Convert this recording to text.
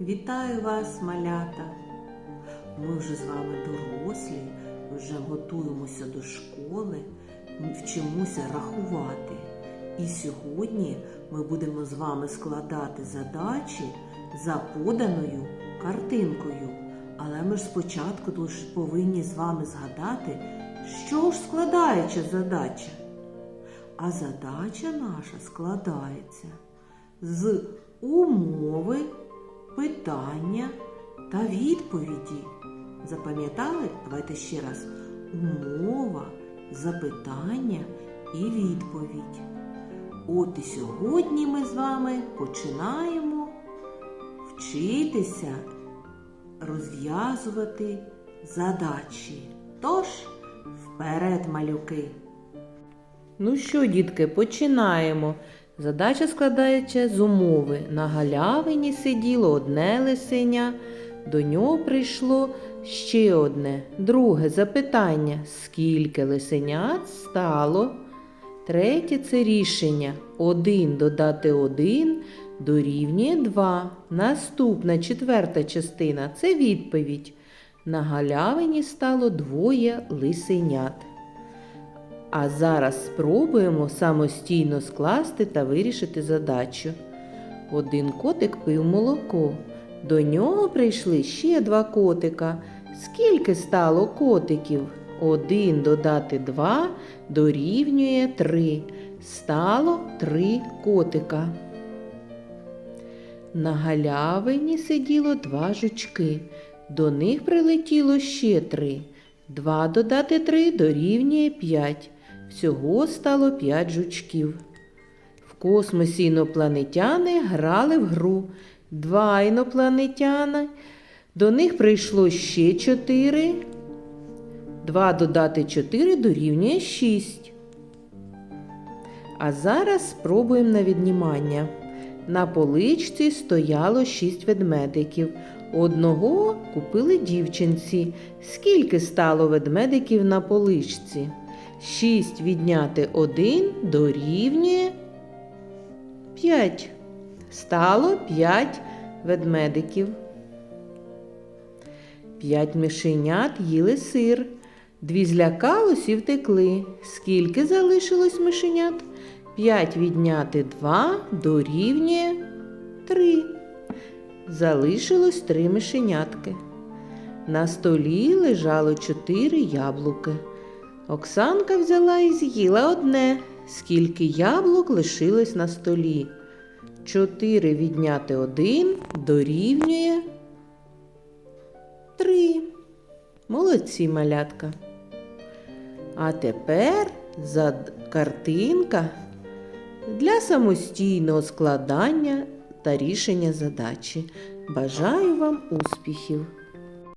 Вітаю вас, малята! Ми вже з вами дорослі, вже готуємося до школи, вчимося рахувати. І сьогодні ми будемо з вами складати задачі за поданою картинкою. Але ми ж спочатку повинні з вами згадати, що ж складається задача. А задача наша складається з умови, питання та відповіді. Запам'ятали? Давайте ще раз. Умова, запитання і відповідь. От і сьогодні ми з вами починаємо вчитися розв'язувати задачі. Тож, вперед, малюки! Ну що, дітки, починаємо. Задача складається з умови. На галявині сиділо одне лисеня, до нього прийшло ще одне. Друге запитання: скільки лисенят стало? Третє це рішення. Один додати один дорівнює два. Наступна четверта частина це відповідь. На галявині стало двоє лисенят. А зараз спробуємо самостійно скласти та вирішити задачу. Один котик пив молоко. До нього прийшли ще два котика. Скільки стало котиків? Один додати два дорівнює три. Стало три котика. На галявині сиділо два жучки. До них прилетіло ще три. Два додати три дорівнює п'ять. Всього стало п'ять жучків. В космосі інопланетяни грали в гру. Два інопланетяни. До них прийшло ще чотири. Два додати чотири дорівнює шість. А зараз спробуємо на віднімання. На поличці стояло шість ведмедиків. Одного купили дівчинці. Скільки стало ведмедиків на поличці? Шість відняти один дорівнює п'ять. Стало п'ять ведмедиків. П'ять мишенят їли сир. Дві злякалось і втекли. Скільки залишилось мишенят? П'ять відняти два дорівнює три. Залишилось три мишенятки. На столі лежало чотири яблуки. Оксанка взяла і з'їла одне, скільки яблук лишилось на столі. Чотири відняти один дорівнює три. Молодці малятка. А тепер за картинка для самостійного складання та рішення задачі. Бажаю вам успіхів!